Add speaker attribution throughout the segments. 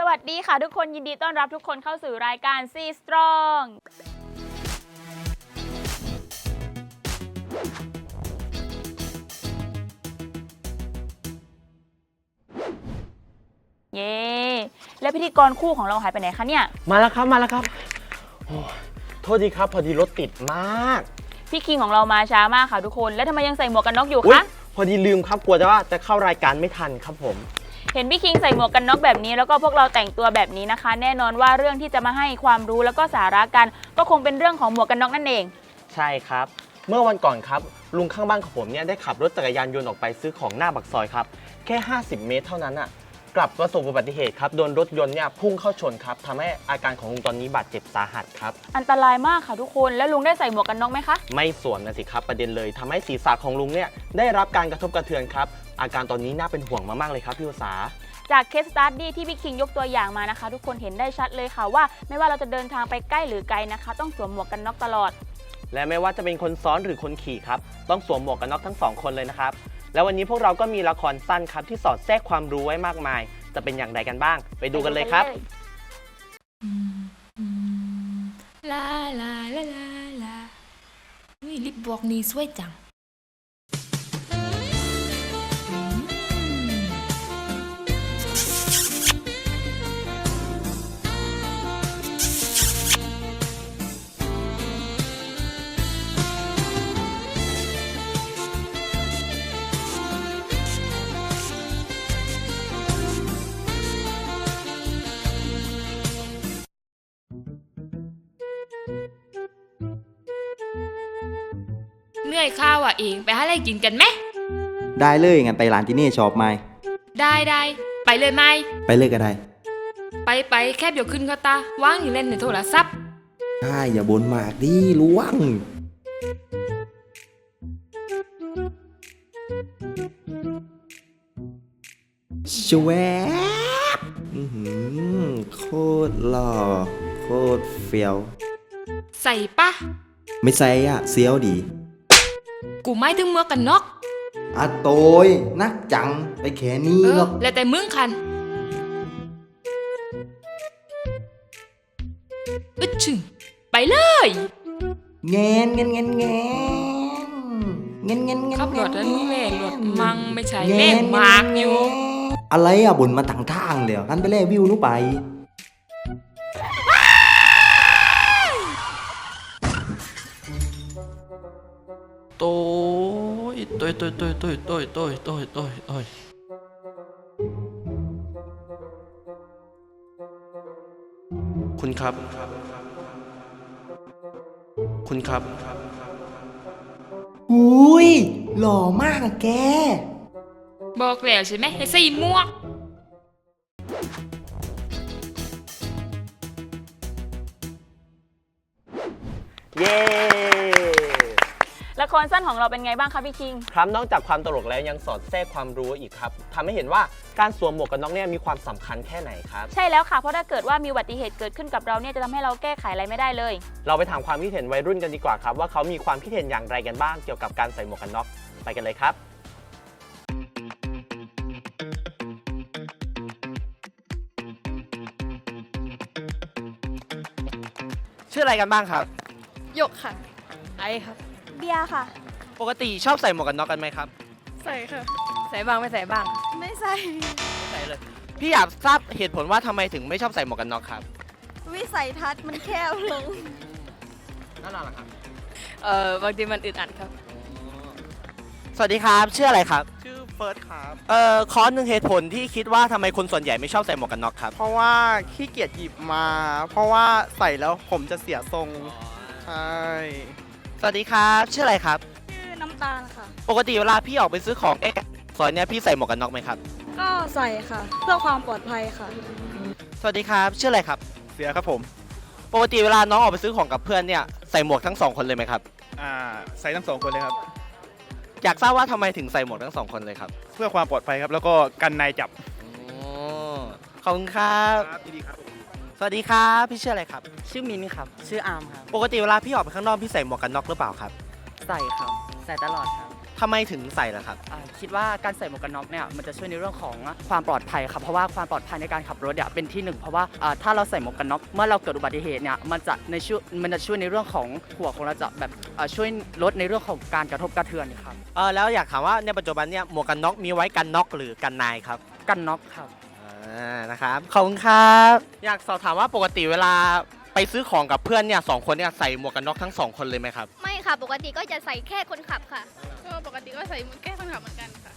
Speaker 1: สวัสดีค่ะทุกคนยินดีต้อนรับทุกคนเข้าสู่รายการ C Strong เย้แล้วพิธีกรคู่ของเราหายไปไหนคะเนี่ย
Speaker 2: มาแล้วครับมาแล้วครับโอ้ยโทษทีครับพอดีรถติดมาก
Speaker 1: พี่คิงของเรามาช้ามากค่ะทุกคน แล้วทำไมยังใส่หมวกกันน็อกอยู่
Speaker 2: อุ๊ย
Speaker 1: คะ
Speaker 2: พอดีลืมครับกลัวจะว่าจะเข้ารายการไม่ทันครับผม
Speaker 1: เห็นพี่คิงใส่หมวกกันน็อกแบบนี้แล้วก็พวกเราแต่งตัวแบบนี้นะคะ แน่นอนว่าเรื่องที่จะมาให้ความรู้แล้วก็สาระกัน ก็คงเป็นเรื่องของหมวกกันน็อกนั่นเอง
Speaker 2: ใช่ครับ เมื่อวันก่อนครับ ลุงข้างบ้านของผมเนี่ยได้ขับรถจักรยานยนต์ออกไปซื้อของหน้าบักซอยครับ แค่ 50 เมตรเท่านั้นอะ กลับประสบอุบัติเหตุครับโดนรถยนต์เนี่ยพุ่งเข้าชนครับทำให้อาการของลุงตอนนี้บาดเจ็บสาหัสครับ
Speaker 1: อันตรายมากค่ะทุกคน แล้วลุงได้ใส่หมวกกันน็อกไหมคะ
Speaker 2: ไม่สวมนะสิครับประเด็นเลยทำให้ศีรษะของลุงเนี่ยได้รับการกระทบกระเทือนครับ อาการตอนนี้น่าเป็นห่วงมากๆเลยครับพี่อุษา
Speaker 1: จากเคสสต u ดี้ที่พี่คิงยกตัวอย่างมานะคะ ทุกคนเห็นได้ชัดเลยค่ะว่า ไม่ว่าเราจะเดินทางไปใกล้หรือไกลนะคะ ต้องสวมหมวกกันน็อกตลอด
Speaker 2: และไม่ว่าจะเป็นคนซ้อนหรือคนขี่ครับต้องสวมหมวกกันน็อกทั้งสองคนเลยนะครับ แล้ววันนี้พวกเราก็มีละครสั้นครับที่สอดแทรกความรู้ไว้มากมาย จะเป็นอย่างไรกันบ้าง ไปดูกันเลยครับ
Speaker 3: ลาลาลาลาลาอุ้ยลิปบอกนี้สวยจัง นื่อยข้าวอะเองไปหาอะไรกินกันไหม
Speaker 4: ได้เลยงั้นไปร้านที่นี่ชอบไหม
Speaker 3: ได้ได้ไปเลยไหม
Speaker 4: ไปเลยก็ได้
Speaker 3: ไปไปแค่เดี๋ยวขึ้นก็ตาว่างอยู่เล่นในโทรศัพท์
Speaker 4: ใช่อย่าบ่นมากดิล่วง ชวบอื้อหือโคตรหล่อโคตรเฟี้ยว
Speaker 3: ใส่ปะ
Speaker 4: ไม่ใส่อะเสียวดี
Speaker 3: กูไม่ถึงเมื่อกันน็อก
Speaker 4: อะโตยนักจังไปแค่นี้
Speaker 3: เอ
Speaker 4: หร
Speaker 3: อ
Speaker 4: อก
Speaker 3: แล้วแต่มึงคันอึดชึงไปเลย
Speaker 4: แงนแงนแงนแงนแงนแงนแงน
Speaker 3: ขับรถนั้นแม่งรถมังไม่ใช่
Speaker 4: แงน
Speaker 3: แม่งมากอยู่
Speaker 4: แงนอะไรอะบ่นมาต่างทางเลยหันไปแล่วิวนู้นไป
Speaker 5: โต้ยคุณครับคุณครับ
Speaker 4: อุ้ยหล่อมากอะแก
Speaker 3: บอกแล้วใช่ไหมให้ใส่หมวก
Speaker 2: เย้
Speaker 1: ละครสั้นของเราเป็นไงบ้างคะพี่คิง
Speaker 2: ครับนอกจากความตลกแล้วยังสอดแทรกความรู้อีกครับทำให้เห็นว่าการสวมหมวกกันน็อกเนี่ยมีความสำคัญแค่ไหนครับ
Speaker 1: ใช่แล้วค่ะ เพราะถ้าเกิดว่ามีอุบัติเหตุเกิดขึ้นกับเราเนี่ยจะทำให้เราแก้ไขอะไรไม่ได้เลย
Speaker 2: เราไปถามความคิดเห็นวัยรุ่นกันดีกว่าครับ ว่าเขามีความคิดเห็นอย่างไรกันบ้างเกี่ยวกับการใส่หมวกกันน็อกไปกันเลยครับ ชื่ออะไรกันบ้างครับ
Speaker 6: หยกค่ะ ไอครับ
Speaker 7: เบียร์ค่ะ
Speaker 2: ปกติชอบใส่หมวกกันน็อกกันไหมครับ
Speaker 6: ใส่ค่ะ ใส่บ้างไม่ใส่บ้าง
Speaker 7: ไม่ใส่
Speaker 2: ใส่เลย พี่อยากทราบเหตุผลว่าทำไมถึงไม่ชอบใส่หมวกกันน็อกครับ
Speaker 7: วิสัยทัศน์มันแคบลง
Speaker 2: นั่นแหละครับ
Speaker 6: เอ่อบางทีมันอึดอัดครับ
Speaker 2: สวัสดีครับชื่ออะไรครับ
Speaker 8: ชื่อเฟิร์สครับ
Speaker 2: เอ่อขอหนึ่งเหตุผลที่คิดว่าทำไมคนส่วนใหญ่ไม่ชอบใส่หมวกกันน็อกครับ
Speaker 8: เพราะว่าขี้เกียจหยิบมา เพราะว่าใส่แล้วผมจะเสียทรง ใช่
Speaker 2: สวัสดีครับชื่ออะไรครับ
Speaker 7: ชื่อน้ำตาลค่ะ
Speaker 2: ปกติเวลาพี่ออกไปซื้อของเอ๊ะซอยเนี้ยพี่ใส่หมวกกันน็อกไหมครับ
Speaker 7: ก็ใส่ค่ะ เพื่อความปลอดภัยค่ะ
Speaker 2: สวัสดีครับชื่ออะไรครับ
Speaker 8: เสียครับผม
Speaker 2: ปกติเวลาน้องออกไปซื้อของกับเพื่อนเนี่ยใส่หมวกทั้งสองคนเลยไหมครับ
Speaker 8: อ่าใส่ทั้งสองคนเลยครับ
Speaker 2: อยากทราบว่าทำไมถึงใส่หมวกทั้งสองคนเลยครับ
Speaker 8: เพื่อความปลอดภัยครับ แล้วก็กันนายจับ
Speaker 2: อ๋อขอบคุณครับ
Speaker 8: ครับดีครับ
Speaker 2: สวัสดีครับพี่ชื่ออะไรครับ
Speaker 9: ชื่อมินครับ ชื่ออาร์มครับ
Speaker 2: ปกติเวลาพี่ออกไปข้างนอกพี่ใส่หมวกกันน็อกหรือเปล่าครับ
Speaker 9: ใส่ครับ ใส่ตลอดครับ
Speaker 2: ทำไมถึงใส่ล่ะครับ
Speaker 9: อ่าคิดว่าการใส่หมวกกันน็อกเนี่ยมันจะช่วยในเรื่องของความปลอดภัยครับ เพราะว่าความปลอดภัยในการขับรถเนี่ยเป็นที่หนึ่งเพราะว่าอ่าถ้าเราใส่หมวกกันน็อกเมื่อเราเกิดอุบัติเหตุเนี่ยมันจะในช่วยมันจะช่วยในเรื่องของหัวของเราจะแบบอ่าช่วยลดในเรื่องของการกระทบกระเทือนครับ
Speaker 2: เออแล้วอยากถามว่าในปัจจุบันเนี่ยหมวกกันน็อกมีไว้กันน็อกหรือกันนายครับ
Speaker 9: กันน็อกครับ
Speaker 2: อ่านะครับขอบคุณครับ อยากสอบถามว่าปกติเวลาไปซื้อของกับเพื่อนเนี่ยสองคนเนี่ยใส่หมวกกันน็อกทั้งสองคนเลยไหมครับ
Speaker 10: ไม่ค่ะ ปกติก็จะใส่แค่คนขับค่ะ
Speaker 6: ก็ปกติก็ใส่แก้คนขับเหมือนกันค่ะ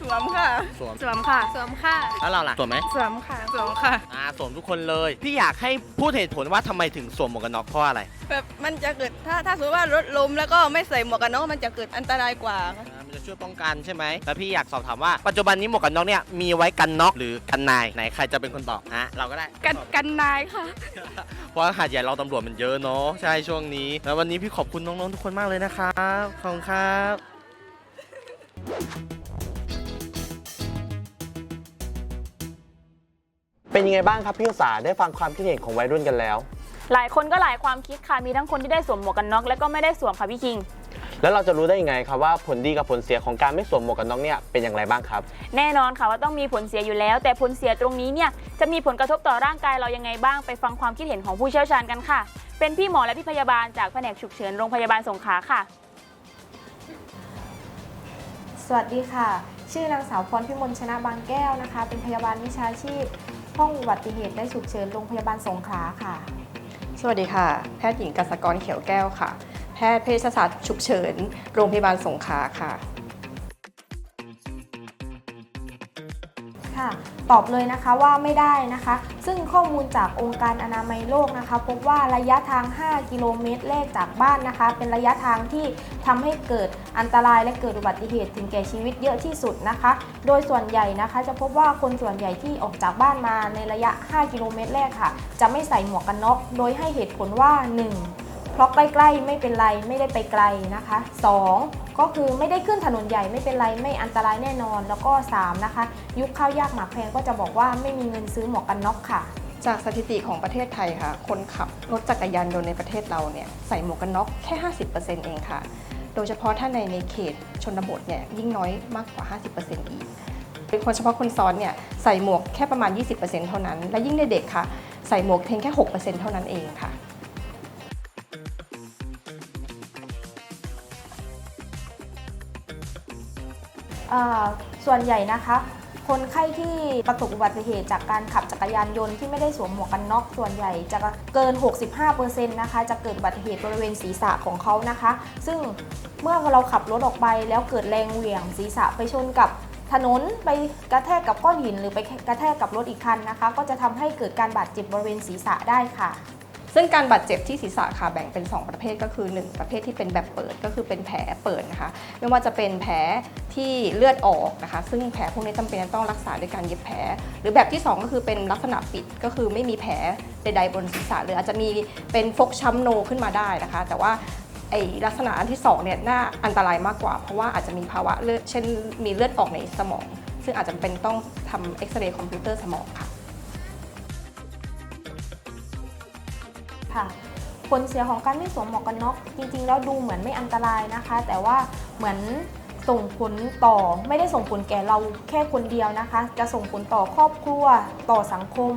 Speaker 7: สวมค่ะ
Speaker 2: สวม
Speaker 7: สวมค่ะ
Speaker 10: สวมค่ะ
Speaker 2: แล้วเราล่ะสวมไหม
Speaker 7: สวมค่ะ
Speaker 6: สวมค่ะ
Speaker 2: อ่าสวมทุกคนเลย พี่อยากให้พูดเหตุผลว่าทำไมถึงสวมหมวกกันน็อกเพราะอะไร
Speaker 7: แบบมันจะเกิดถ้าถ้าสมมติว่ารถล้มแล้วก็ไม่ใส่หมวกกันน็อกมันจะเกิดอันตรายกว่าค่ะ
Speaker 2: อ่ามัน จะช่วยป้องกันใช่ไหมแล้วพี่อยากสอบถามว่าปัจจุบันนี้หมวกกันน็อกเนี่ยมีไว้กันน็อกหรือกันนายไหนใครจะเป็นคนตอบฮะเราก็ได้
Speaker 7: กันกันนายค่ะ
Speaker 2: เพราะว่าหาดใหญ่เราตำรวจมันเยอะเนาะใช่ช่วงนี้ แล้ววันนี้พี่ขอบคุณน้องๆทุกคนมากเลยนะครับขอบคุณครับเป็นยังไงบ้างครับพี่อุตสาได้ฟังความคิดเห็นของวัยรุ่นกันแล้ว
Speaker 1: หลายคนก็หลายความคิดค่ะ มีทั้งคนที่ได้สวมหมวกกันน็อกและก็ไม่ได้สวมค่ะพี่คิง
Speaker 2: แล้วเราจะรู้ได้ยังไงครับว่าผลดีกับผลเสียของการไม่สวมหมวกกันน็อกเนี่ยเป็นอย่างไรบ้างครับ
Speaker 1: แน่นอนค่ะว่าต้องมีผลเสียอยู่แล้ว แต่ผลเสียตรงนี้เนี่ยจะมีผลกระทบต่อร่างกายเรายังไงบ้างไปฟังความคิดเห็นของผู้เชี่ยวชาญกันค่ะ เป็นพี่หมอและพี่พยาบาลจากแผนกฉุกเฉินโรงพยาบาลสงขลาค่ะ
Speaker 11: สวัสดีค่ะ ชื่อนางสาวพรพิมลชนะบางแก้วนะคะ เป็นพยาบาลวิชาชีพ ห้องอุบัติเหตุและฉุกเฉินโรงพยาบาลสงขลาค่ะ
Speaker 12: สวัสดีค่ะ แพทย์หญิงกษกรเขียวแก้วค่ะ แพทย์เภสัชศาสตร์ฉุกเฉิน โรงพยาบาลสงขลา
Speaker 11: ค่ะ ตอบเลยนะคะว่าไม่ได้นะคะ ซึ่งข้อมูลจากองค์การอนามัยโลกนะคะ พบว่าระยะทาง 5 กิโลเมตรแรกจากบ้านนะคะ เป็นระยะทางที่ทำให้เกิดอันตรายและเกิดอุบัติเหตุถึงแก่ชีวิตเยอะที่สุดนะคะ โดยส่วนใหญ่นะคะ จะพบว่าคนส่วนใหญ่ที่ออกจากบ้านมาในระยะ 5 กิโลเมตรแรกค่ะ จะไม่ใส่หมวกกันน็อก โดยให้เหตุผลว่า 1. เพราะใกล้ๆไม่เป็นไรไม่ได้ไปไกลนะคะ 2. ก็คือไม่ได้ขึ้นถนนใหญ่ไม่เป็นไรไม่อันตรายแน่นอน แล้วก็ 3. นะคะ ยุคข้าวยากหมากแพงก็จะบอกว่าไม่มีเงินซื้อหมวกกันน็อกค่ะ
Speaker 12: จากสถิติของประเทศไทยค่ะ คนขับรถจักรยานยนต์ในประเทศเราเนี่ยใส่หมวกกันน็อกแค่ 50%เองค่ะ โดยเฉพาะถ้าในในเขตชนบทเนี่ยยิ่งน้อยมากกว่า 50%อีกเป็นคนเฉพาะคนซ้อนเนี่ยใส่หมวกแค่ประมาณ 20%เท่านั้น และยิ่งในเด็กค่ะ ใส่หมวกเพียงแค่ 6%เท่านั้นเองค่ะ
Speaker 11: ส่วนใหญ่นะคะ คนไข้ที่ประสบอุบัติเหตุจากการขับจักรยานยนต์ที่ไม่ได้สวมหมวกกันน็อกส่วนใหญ่จะเกิน 65%นะคะจะเกิดอุบัติเหตุบริเวณศีรษะของเขานะคะ ซึ่งเมื่อเราขับรถออกไปแล้วเกิดแรงเหวี่ยงศีรษะไปชนกับถนนไปกระแทกกับก้อนหินหรือไปกระแทกกับรถอีกคันนะคะ ก็จะทำให้เกิดการบาดเจ็บบริเวณศีรษะได้ค่ะ
Speaker 12: ซึ่งการบาดเจ็บที่ศีรษะค่ะแบ่งเป็น 2 ประเภทก็คือ 1 ประเภทที่เป็นแบบเปิดก็คือเป็นแผลเปิดนะคะ ไม่ว่าจะเป็นแผลที่เลือดออกนะคะ ซึ่งแผลพวกนี้จำเป็นจะต้องรักษาด้วยการเย็บแผล หรือแบบที่ 2 ก็คือเป็นลักษณะปิดก็คือไม่มีแผลใดๆบนศีรษะหรืออาจจะมีเป็นฟกช้ำโนขึ้นมาได้นะคะ แต่ว่าไอลักษณะอันที่2เนี่ยน่าอันตรายมากกว่า เพราะว่าอาจจะมีภาวะเลือดเช่นมีเลือดออกในสมอง ซึ่งอาจจะเป็นต้องทำเอ็กซเรย์คอมพิวเตอร์สมองค่ะ
Speaker 11: ผลเสียของการไม่สวมหมวกกันน็อกจริง ๆ แล้วดูเหมือนไม่อันตรายนะคะ แต่ว่าเหมือนส่งผลต่อไม่ได้ส่งผลแก่เราแค่คนเดียวนะคะ จะส่งผลต่อครอบครัวต่อสังคม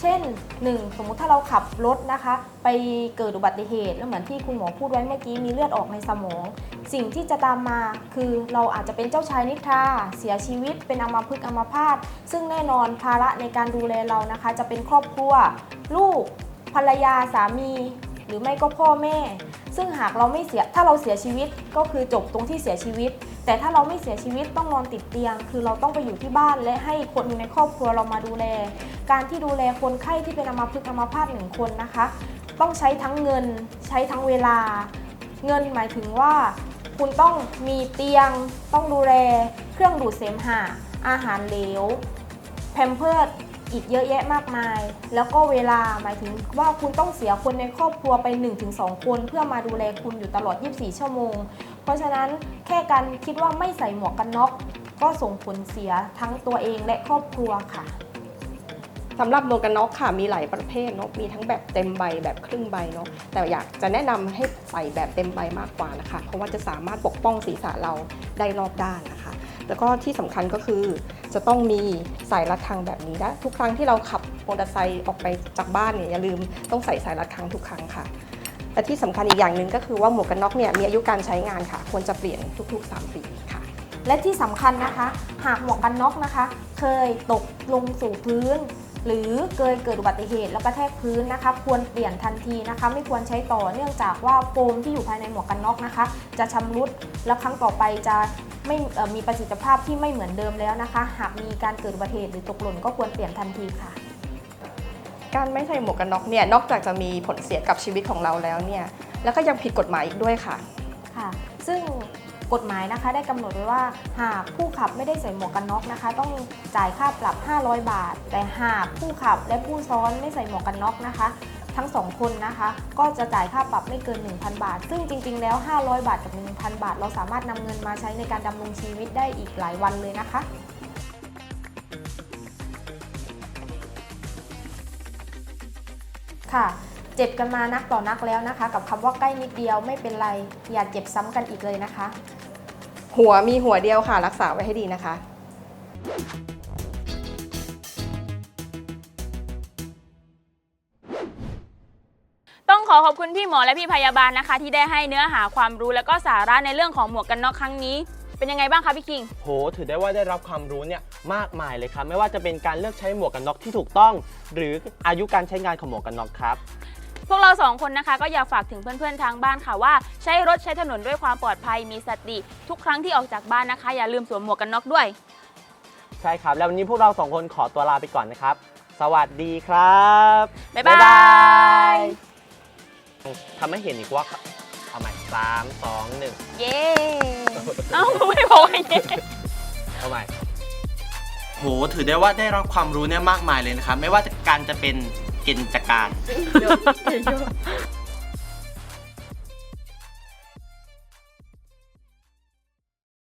Speaker 11: เช่น 1 สมมุติถ้าเราขับรถนะคะ ไปเกิดอุบัติเหตุแล้วเหมือนที่คุณหมอพูดไว้เมื่อกี้มีเลือดออกในสมอง สิ่งที่จะตามมาคือเราอาจจะเป็นเจ้าชายนิทราเสียชีวิต เป็นอัมพฤกษ์อัมพาตซึ่งแน่นอนภาระในการดูแลเรานะคะ จะเป็นครอบครัว ลูกภรรยาสามี หรือไม่ก็พ่อแม่ ซึ่งหากเราไม่เสียถ้าเราเสียชีวิตก็คือจบตรงที่เสียชีวิต แต่ถ้าเราไม่เสียชีวิตต้องนอนติดเตียง คือเราต้องไปอยู่ที่บ้านและให้คนในครอบครัวเรามาดูแล การที่ดูแลคนไข้ที่เป็นอัมพฤกษ์อัมพาตหนึ่งคนนะคะ ต้องใช้ทั้งเงิน ใช้ทั้งเวลา เงินหมายถึงว่า คุณต้องมีเตียง ต้องดูแล เครื่องดูดเสมหะอาหารเหลวแพมเพิร์ด อีกเยอะแยะมากมาย แล้วก็เวลาหมายถึงว่าคุณต้องเสียคนในครอบครัวไป 1-2 คน เพื่อมาดูแลคุณอยู่ตลอด 24 ชั่วโมง เพราะฉะนั้นแค่การคิดว่าไม่ใส่หมวกกันน็อกก็ส่งผลเสียทั้งตัวเองและครอบครัวค่ะ
Speaker 12: สำหรับหมวกกันน็อกค่ะมีหลายประเภทเนาะมีทั้งแบบเต็มใบแบบครึ่งใบเนาะแต่อยากจะแนะนำให้ใส่แบบเต็มใบมากกว่านะคะ เพราะว่าจะสามารถปกป้องศีรษะเราได้รอบด้านนะคะ แล้วก็ที่สำคัญก็คือจะต้องมีสายรัดทางแบบนี้และทุกครั้งที่เราขับมอเตอร์ไซค์ออกไปจากบ้านเนี่ยอย่าลืมต้องใส่สายรัดทางทุกครั้งค่ะและที่สำคัญอีกอย่างหนึ่งก็คือว่าหมวกกันน็อกเนี่ยมีอายุการใช้งานค่ะ ควรจะเปลี่ยนทุกๆ 3 ปีค่ะ
Speaker 11: และที่สำคัญนะคะ หากหมวกกันน็อกนะคะ เคยตกลงสู่พื้น หรือเคยเกิดอุบัติเหตุแล้วก็แทกพื้นนะคะ ควรเปลี่ยนทันทีนะคะ ไม่ควรใช้ต่อเนื่องจากว่าโฟมที่อยู่ภายในหมวกกันน็อกนะคะ จะชำรุดแล้วครั้งต่อไปจะไม่เอ่อมีประสิทธิภาพที่ไม่เหมือนเดิมแล้วนะคะ หากมีการเกิดอุบัติเหตุหรือตกหล่นก็ควรเปลี่ยนทันทีค่ะ
Speaker 12: การไม่ใส่หมวกกันน็อกเนี่ยนอกจากจะมีผลเสียกับชีวิตของเราแล้วเนี่ยแล้วก็ยังผิดกฎหมายอีกด้วยค่ะ
Speaker 11: ค่ะ ซึ่ง กฎหมายนะคะ ได้กำหนดไว้ว่า หากผู้ขับไม่ได้ใส่หมวกกันน็อกนะคะ ต้องจ่ายค่าปรับ 500 บาท แต่หากผู้ขับและผู้ซ้อนไม่ใส่หมวกกันน็อกนะคะ ทั้งสองคนนะคะ ก็จะจ่ายค่าปรับไม่เกิน 1,000 บาท ซึ่งจริง ๆ แล้ว 500 บาทกับ 1,000 บาท เราสามารถนำเงินมาใช้ในการดำรงชีวิตได้อีกหลายวันเลยนะคะค่ะเจ็บกันมานักต่อนักแล้วนะคะ กับคำว่าใกล้นิดเดียวไม่เป็นไร อย่าเจ็บซ้ำกันอีกเลยนะคะ
Speaker 12: หัวมีหัวเดียวค่ะ รักษาไว้ให้ดีนะคะ
Speaker 1: ต้องขอขอบคุณพี่หมอและพี่พยาบาลนะคะ ที่ได้ให้เนื้อหาความรู้และก็สาระในเรื่องของหมวกกันน็อกครั้งนี้ เป็นยังไงบ้างคะพี่คิง
Speaker 2: โห ถือได้ว่าได้รับความรู้เนี่ยมากมายเลยครับ ไม่ว่าจะเป็นการเลือกใช้หมวกกันน็อกที่ถูกต้อง หรืออายุการใช้งานของหมวกกันน็อกครับ
Speaker 1: พวกเราสองคนนะคะก็อยากฝากถึงเพื่อนๆทางบ้านค่ะว่าใช้รถใช้ถนนด้วยความปลอดภัยมีสติทุกครั้งที่ออกจากบ้านนะคะ อย่าลืมสวมหมวกกันน็อกด้วย
Speaker 2: ใช่ครับ แล้ววันนี้พวกเราสองคนขอตัวลาไปก่อนนะครับ สวัสดีครับ
Speaker 1: บ๊ายบาย
Speaker 2: ทำให้เห็นอีกว่าเอาใหม่สามสองหนึ่ง
Speaker 1: เย้เอ้าไม่บอกว่าเย้
Speaker 2: เอาใหม่ โห ถือได้ว่าได้รับความรู้เนี่ยมากมายเลยนะครับ ไม่ว่าการจะเป็นเกินจากการ